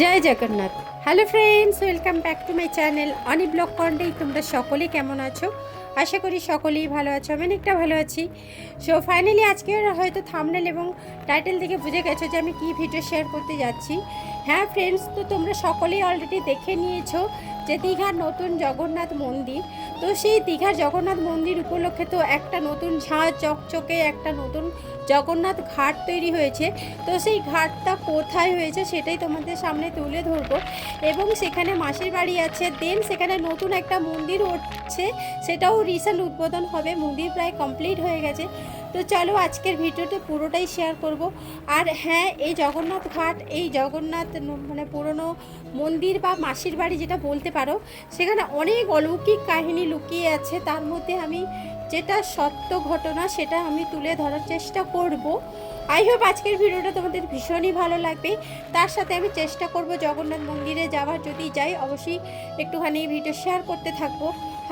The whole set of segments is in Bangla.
Joy Jagannath. Hello friends welcome back to my channel Ani blog Contai তোমরা সকলে কেমন আছো? আশা করি সকলেই ভালো আছো, আমি অনেকটা ভালো আছি। সো ফাইনালি আজকে হয়তো থামনেল এবং টাইটেল দেখে বুঝে গেছো যে আমি কী ভিডিও শেয়ার করতে যাচ্ছি। হ্যাঁ ফ্রেন্ডস তো তোমরা সকলেই অলরেডি দেখে নিয়েছো যে দীঘার নতুন জগন্নাথ মন্দির, তো সেই দীঘার জগন্নাথ মন্দির উপলক্ষে তো একটা নতুন ঝাঁ চকচকে, একটা নতুন জগন্নাথ ঘাট তৈরি হয়েছে। তো সেই ঘাটটা কোথায় হয়েছে সেটাই তোমাদের সামনে তুলে ধরবো। এবং সেখানে মাসির বাড়ি আছে দেন সেখানে নতুন একটা মন্দির উঠছে, সেটাও রিসেন্ট উদ্বোধন হবে, মন্দির প্রায় কমপ্লিট হয়ে গেছে। তো চলো আজকের ভিডিওতে পুরোটাই শেয়ার করব। আর হ্যাঁ এই জগন্নাথ ঘাট, এই জগন্নাথ মানে পুরনো মন্দির বা মাসির বাড়ি যেটা বলতে পারো, সেখানে অনেক অলৌকিক কাহিনী লুকিয়ে আছে। তার মধ্যে আমি যেটা সত্য ঘটনা সেটা আমি তুলে ধরার চেষ্টা করব। আই হোপ আজকের ভিডিওটা তোমাদের ভীষণই ভালো লাগবে। তার সাথে আমি চেষ্টা করব জগন্নাথ মন্দিরে যাওয়ার। যদি যাই, অবশ্যই একটুখানি ভিডিও শেয়ার করতে থাকব।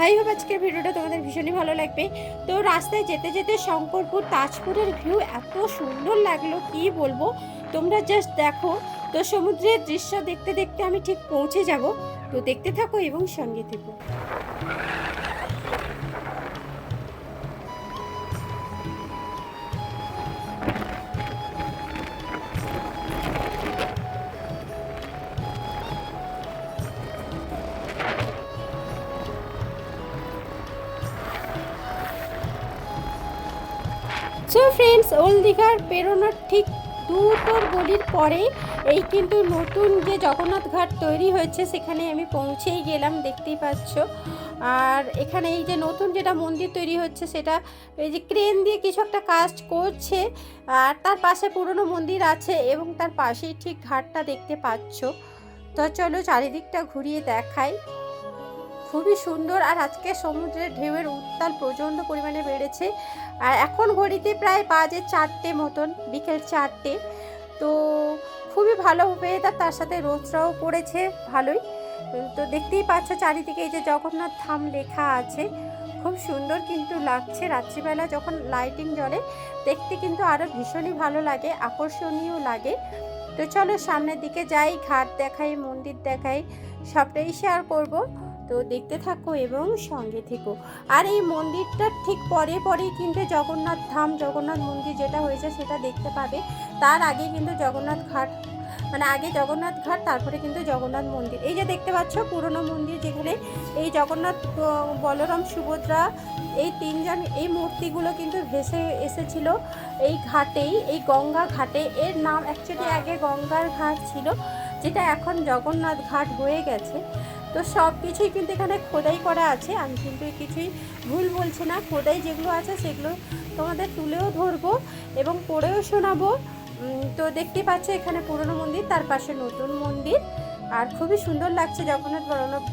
আই হোপ আজকের ভিডিওটা তোমাদের ভীষণই ভালো লাগবে। তো রাস্তায় যেতে যেতে শঙ্করপুর তাজপুরের ভিউ এত সুন্দর লাগল, কি বলব? তোমরা জাস্ট দেখো, তো সমুদ্রের দৃশ্য দেখতে দেখতে আমি ঠিক পৌঁছে যাব। তো দেখতে থাকো এবং সঙ্গে থেকো। সো ফ্রেন্ডস ওল্ড দীঘার পেরোনোর ঠিক দুটোর গলির পরে এই কিন্তু নতুন যে জগন্নাথ ঘাট তৈরি হয়েছে, সেখানে আমি পৌঁছেই গেলাম, দেখতেই পাচ্ছ। আর এখানে এই যে নতুন যেটা মন্দির তৈরি হচ্ছে, সেটা এই যে ক্রেন দিয়ে কিছু একটা কাজ করছে, আর তার পাশে পুরনো মন্দির আছে এবং তার পাশেই ঠিক ঘাটটা দেখতে পাচ্ছ। তো চলো চারিদিকটা ঘুরিয়ে দেখাই। খুবই সুন্দর, আর আজকে সমুদ্রের ঢেউয়ের উত্তাল প্রচণ্ড পরিমাণে বেড়েছে। আর এখন ঘড়িতে প্রায় বাজে চারটে মতন, বিকেল চারটে। তো খুবই ভালো ওয়েদার তার সাথে রোদটাও পড়েছে ভালোই। তো দেখতেই পাচ্ছ চারিদিকে এই যে জগন্নাথ ধাম লেখা আছে। খুব সুন্দর কিন্তু লাগছে রাত্রিবেলা যখন লাইটিং জ্বলে, দেখতে কিন্তু আরও ভীষণই ভালো লাগে, আকর্ষণীয় লাগে। তো চলো সামনের দিকে যাই, ঘাট দেখাই, মন্দির দেখাই, সবটাই শেয়ার করব। তো দেখতে থাকো এবং সঙ্গে থেকো। আর এই মন্দিরটার ঠিক পরে পরেই কিন্তু জগন্নাথ ধাম, জগন্নাথ মন্দির যেটা হয়েছে সেটা দেখতে পাবে। তার আগে কিন্তু জগন্নাথ ঘাট মানে আগে জগন্নাথ ঘাট, তারপরে কিন্তু জগন্নাথ মন্দির। এই যে দেখতে পাচ্ছ, পুরনো মন্দির যেখানে এই জগন্নাথ বলরাম, সুভদ্রা, এই তিনজন, এই মূর্তিগুলো কিন্তু ভেসে এসেছিল এই ঘাটেই, এই গঙ্গা ঘাটে। এর নাম অ্যাকচুয়ালি আগে গঙ্গার ঘাট ছিল, যেটা এখন জগন্নাথ ঘাট হয়ে গেছে। তো সব কিছুই কিন্তু এখানে খোদাই করা আছে। আমি কিন্তু কিছুই ভুল বলছি না। খোদাই যেগুলো আছে সেগুলো তোমাদের তুলেও ধরবো এবং পড়েও শোনাবো। তো দেখতে পাচ্ছ এখানে পুরনো মন্দির, তার পাশে নতুন মন্দির। আর খুবই সুন্দর লাগছে জগন্নাথ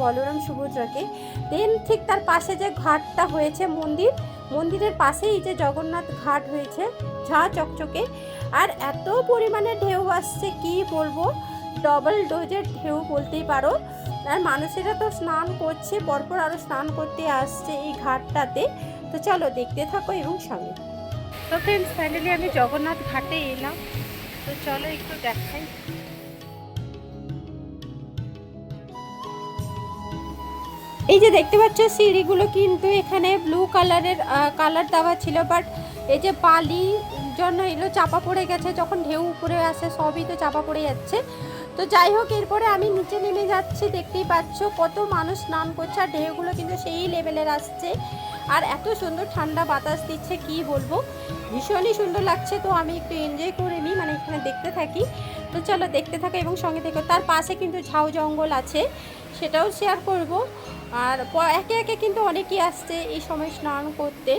বলরাম সুভদ্রাকে। দেন ঠিক তার পাশে যে ঘাটটা হয়েছে মন্দির, মন্দিরের পাশেই যে জগন্নাথ ঘাট হয়েছে, ঝাঁ চকচকে। আর এত পরিমাণে ঢেউ আসছে, কি বলব? ডবল ডোজের ঢেউ বলতেই পারো। আর মানুষেরা তো স্নান করছে পরপর আরও স্নান করতে আসছে এই ঘাটটাতে। তো চলো দেখতে থাকো এবং সঙ্গে তো ফ্রেন্ডস ফাইনালি আমি জগন্নাথ ঘাটে এলাম। তো চলো একটু দেখাই। এই যে দেখতে পাচ্ছ সিঁড়িগুলো কিন্তু এখানে ব্লু কালারের কালার দেওয়া ছিল বাট এই যে বালি জন্য এগুলো চাপা পড়ে গেছে। যখন ঢেউ উপরে আসে সবই তো চাপা পড়ে যাচ্ছে। তো যাই হোক, এরপরে আমি নিচে নেমে যাচ্ছি, দেখতেই পাচ্ছ কত মানুষ স্নান করছে, আর ঢেউগুলো কিন্তু সেই লেভেলের আসছে। আর এত সুন্দর ঠান্ডা বাতাস দিচ্ছে, কি বলব? ভীষণই সুন্দর লাগছে, তো আমি একটু এনজয় করে নিই মানে এখানে দেখতে থাকি। তো চলো দেখতে থাকো এবং সঙ্গে থেকো। তার পাশে কিন্তু ঝাউ জঙ্গল আছে, সেটাও শেয়ার করব। আর একে একে কিন্তু অনেকেই আসছে এই সময় স্নান করতে।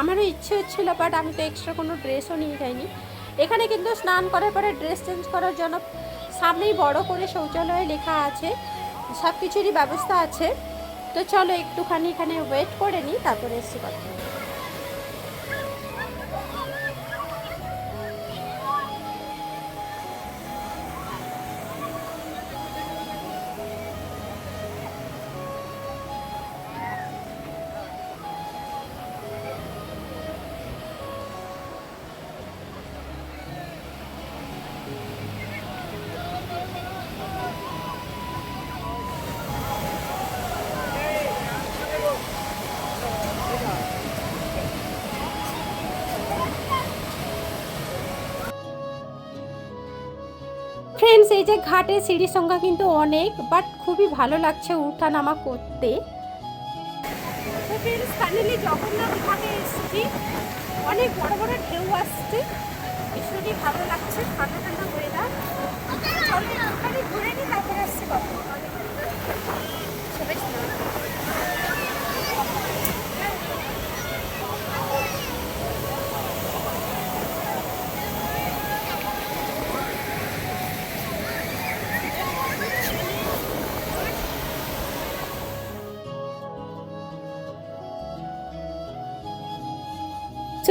আমারও ইচ্ছে হচ্ছিল বাট আমি তো এক্সট্রা কোনো ড্রেসও নিয়ে যাইনি। এখানে কিন্তু স্নান করার পরে ড্রেস চেঞ্জ করার জন্য সামনেই বড় করে শৌচালয়ে লেখা আছে সব কিছুরই ব্যবস্থা আছে। তো চলো একটুখানি এখানে ওয়েট করে নিই, তারপরে এসছি কথা। ফ্রেন্ডস এই যে ঘাটে সিঁড়ির সংখ্যা কিন্তু অনেক বাট খুবই ভালো লাগছে উঠা নামা করতে জগন্নাথ ঘাটে এসেছি। অনেক বড় বড় ঢেউ আসছে। ভীষণই ভালো লাগছে, ঠান্ডা ঠান্ডা ঘুরে নিই তারপরে আসছি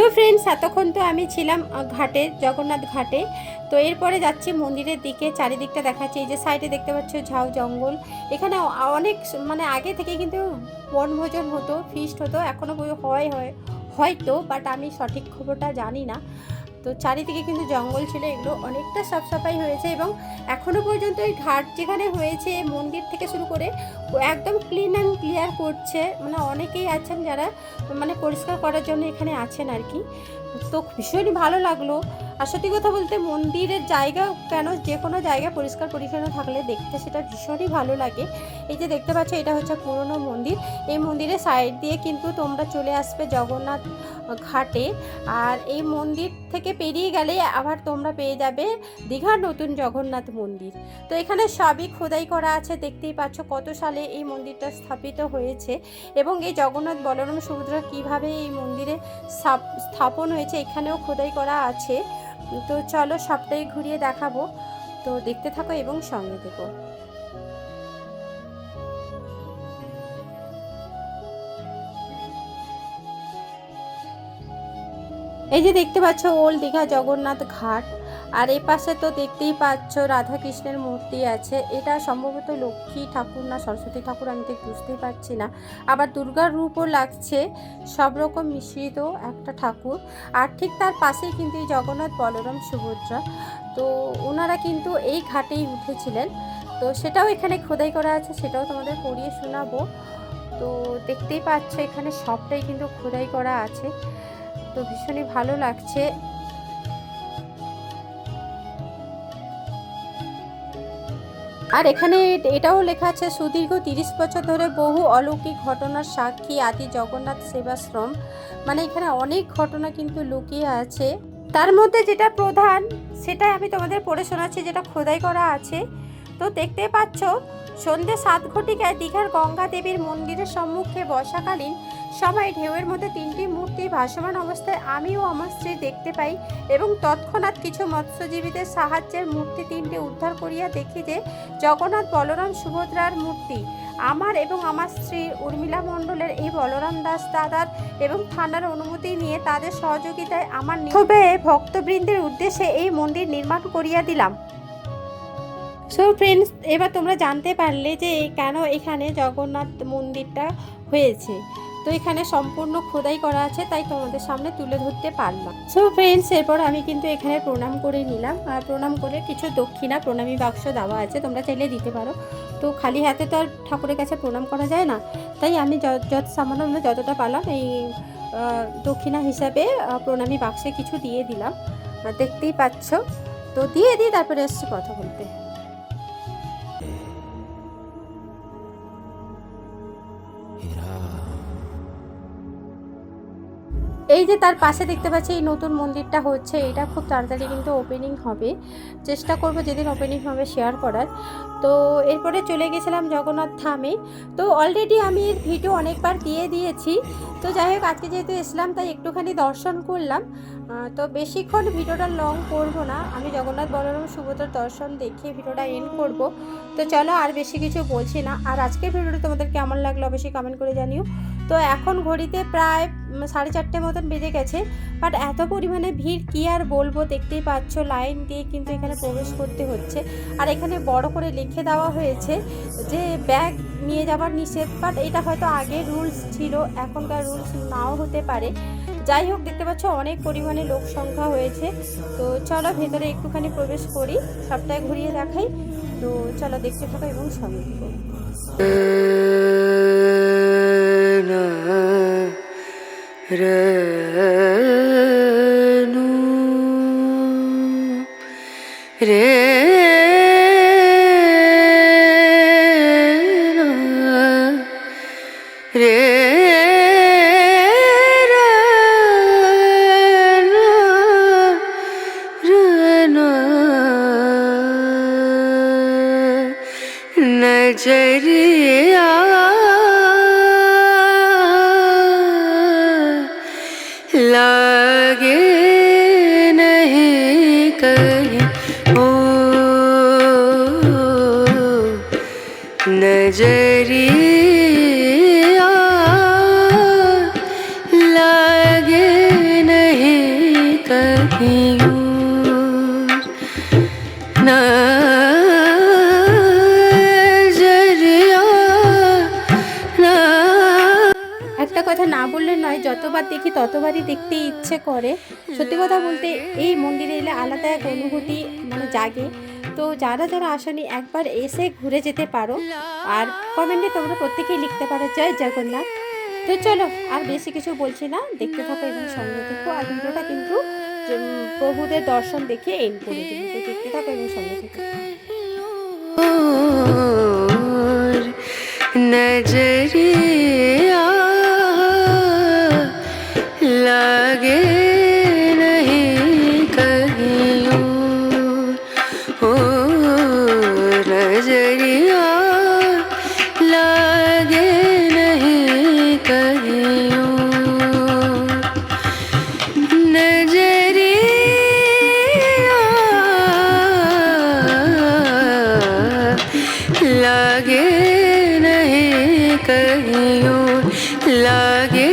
তো ফ্রেন্ডস, এতক্ষণ তো আমি ছিলাম ঘাটে, জগন্নাথ ঘাটে। তো এরপরে যাচ্ছি মন্দিরের দিকে, চারিদিকটা দেখাচ্ছি। এই যে সাইডে দেখতে পাচ্ছ ঝাউ জঙ্গল। এখানে অনেক মানে আগে থেকে কিন্তু বনভোজন হতো ফিস্ট হতো এখনও হয় হয়, হয়তো বাট আমি সঠিক খবরটা জানি না। তো চারিদিকে কিন্তু জঙ্গল ছিল, এগুলো অনেকটা সাফসাফাই হয়েছে এবং এখনও পর্যন্ত এই ঘাট যেখানে হয়েছে, মন্দির থেকে শুরু করে একদম ক্লিন অ্যান্ড ক্লিয়ার করছে। মানে অনেকেই আছেন যারা মানে পরিষ্কার করার জন্য এখানে আছেন আর কি। তো ভীষণই ভালো লাগল। আর সত্যি কথা বলতে মন্দিরের জায়গা কেন যে কোনো জায়গা পরিষ্কার পরিচ্ছন্ন থাকলে দেখতে সেটা ভীষণই ভালো লাগে। এই যে দেখতে পাচ্ছ এটা হচ্ছে পুরনো মন্দির। এই মন্দিরের সাইড দিয়ে কিন্তু তোমরা চলে আসবে জগন্নাথ ঘাটে। আর এই মন্দির থেকে পেরিয়ে গেলে আবার তোমরা পেয়ে যাবে দীঘার নতুন জগন্নাথ মন্দির। তো এখানে সবই খোদাই করা আছে, দেখতেই পাচ্ছ কত সালে এই মন্দিরটা স্থাপিত হয়েছে এবং এই জগন্নাথ বলরাম সমুদ্র কীভাবে এই মন্দিরে স্থাপন হয়েছে এখানেও খোদাই করা আছে। তো চলো সবটাই ঘুরিয়ে দেখাবো। তো দেখতে থাকো এবং সঙ্গে দেখো এই যে দেখতে পাচ্ছ, ওল্ড দীঘা জগন্নাথ ঘাট। আর এই পাশে তো দেখতেই পাচ্ছ রাধা কৃষ্ণের মূর্তি আছে। এটা সম্ভবত লক্ষ্মী ঠাকুর না, সরস্বতী ঠাকুর, আমি ঠিক বুঝতেই পারছি না। আবার দুর্গার রূপও লাগছে, সব রকম মিশ্রিত একটা ঠাকুর। আর ঠিক তার পাশেই কিন্তু এই জগন্নাথ বলরাম সুভদ্রা। তো ওনারা কিন্তু এই ঘাটেই উঠেছিলেন। তো সেটাও এখানে খোদাই করা আছে, সেটাও তোমাদের পড়িয়ে শোনাবো। তো দেখতেই পাচ্ছ এখানে সবটাই কিন্তু খোদাই করা আছে। তো ভীষণই ভালো লাগছে। আর এখানে এটাও লেখা আছে, সুদীর্ঘ তিরিশ বছর ধরে বহু অলৌকিক ঘটনার সাক্ষী আদি জগন্নাথ সেবাশ্রম। মানে এখানে অনেক ঘটনা কিন্তু লুকিয়ে আছে। তার মধ্যে যেটা প্রধান সেটা আমি তোমাদের পড়ে শোনাচ্ছি, যেটা খোদাই করা আছে। তো দেখতে পাচ্ছ, সন্ধ্যে সাত ঘটিকায় দীঘার গঙ্গা দেবীর মন্দিরের সম্মুখে বর্ষাকালীন সবাই ঢেউয়ের মধ্যে তিনটি মূর্তি ভাসমান অবস্থায় আমি ও আমার স্ত্রী দেখতে পাই এবং তৎক্ষণাৎ কিছু মৎস্যজীবীদের সাহায্যের মূর্তি তিনটি উদ্ধার করিয়া দেখি যে জগন্নাথ বলরাম সুভদ্রার মূর্তি। আমার এবং আমার স্ত্রী উর্মিলা মণ্ডলের এই বলরাম দাস দাদার এবং থানার অনুমতি নিয়ে তাদের সহযোগিতায় আমার তবে ভক্তবৃন্দের উদ্দেশ্যে এই মন্দির নির্মাণ করিয়া দিলাম। সো ফ্রেন্ডস এবার তোমরা জানতে পারলে যে কেন এখানে জগন্নাথ মন্দিরটা হয়েছে। তো এখানে সম্পূর্ণ খোদাই করা আছে, তাই তোমাদের সামনে তুলে ধরতে পারলাম। সো ফ্রেন্ডস এরপর আমি কিন্তু এখানে প্রণাম করে নিলাম। আর প্রণাম করে কিছু দক্ষিণা প্রণামী বাক্স দেওয়া আছে, তোমরা চাইলে দিতে পারো। তো খালি হাতে তো আর ঠাকুরের কাছে প্রণাম করা যায় না। তাই আমি যত সামান্য যতটা পারলাম, এই দক্ষিণা হিসাবে প্রণামী বাক্সে কিছু দিয়ে দিলাম। দেখতেই পাচ্ছ। তো দিয়ে দিই তারপরে এসছি কথা বলতে। এই যে তার পাশে দেখতে পাচ্ছি এই নতুন মন্দিরটা হচ্ছে, এটা খুব তাড়াতাড়ি কিন্তু ওপেনিং হবে। চেষ্টা করব যেদিন ওপেনিং হবে শেয়ার করার। তো এরপরে চলে গেছিলাম জগন্নাথ ধামে। তো অলরেডি আমি এর ভিডিও অনেকবার দিয়ে দিয়েছি। তো যাই হোক, আজকে যেহেতু এসলাম, তাই একটুখানি দর্শন করলাম। তো বেশিক্ষণ ভিডিওটা লং করব না। আমি জগন্নাথ বলরাম সুভদ্রার দর্শন দেখিয়ে ভিডিওটা এন্ড করব। তো চলো আর বেশি কিছু বলছি না। আর আজকের ভিডিওটা তোমাদের কেমন লাগল অবশ্যই কমেন্ট করে জানিও। তো এখন ঘড়িতে প্রায় সাড়ে চারটে মতন বেজে গেছে। বাট এত পরিমাণে ভিড় কি আর বলব? দেখতেই পাচ্ছ, লাইন দিয়ে কিন্তু এখানে প্রবেশ করতে হচ্ছে। আর এখানে বড় করে লিখে দেওয়া হয়েছে যে, ব্যাগ নিয়ে যাবার নিষেধ। বাট এটা হয়তো আগে রুলস ছিল, এখনকার রুলস নাও হতে পারে। যাই হোক, দেখতে পাচ্ছ অনেক পরিমাণে লোক সংখ্যা হয়েছে। তো চলো ভেতরে একটুখানি প্রবেশ করি, সবটাই ঘুরিয়ে দেখাই। তো চলো দেখতে থাকো এবং সঙ্গে Renu. Renu. नजरिया लागे नहीं कहीं और नजरिया ना একটা কথা না বললে নয় যতবার দেখি ততবারই দেখতে ইচ্ছে করে সত্যি কথা বলতে এই মন্দিরে এলে আলাদা এক অনুভূতি মানে জাগে তো যারা যারা আসেনি একবার এসে ঘুরে যেতে পারো, আর কমেন্টে তোমরা প্রত্যেকেই লিখতে পারো, জয় জগন্নাথ। তো চলো, আর বেশি কিছু বলছি না, দেখতে থাকো এবং সঙ্গে থেকো, আর ভিডিওটা কিন্তু প্রভুদের দর্শন দেখে এন্ড করে তো দেখতে থাকো এবং সঙ্গে থেকো। লাগে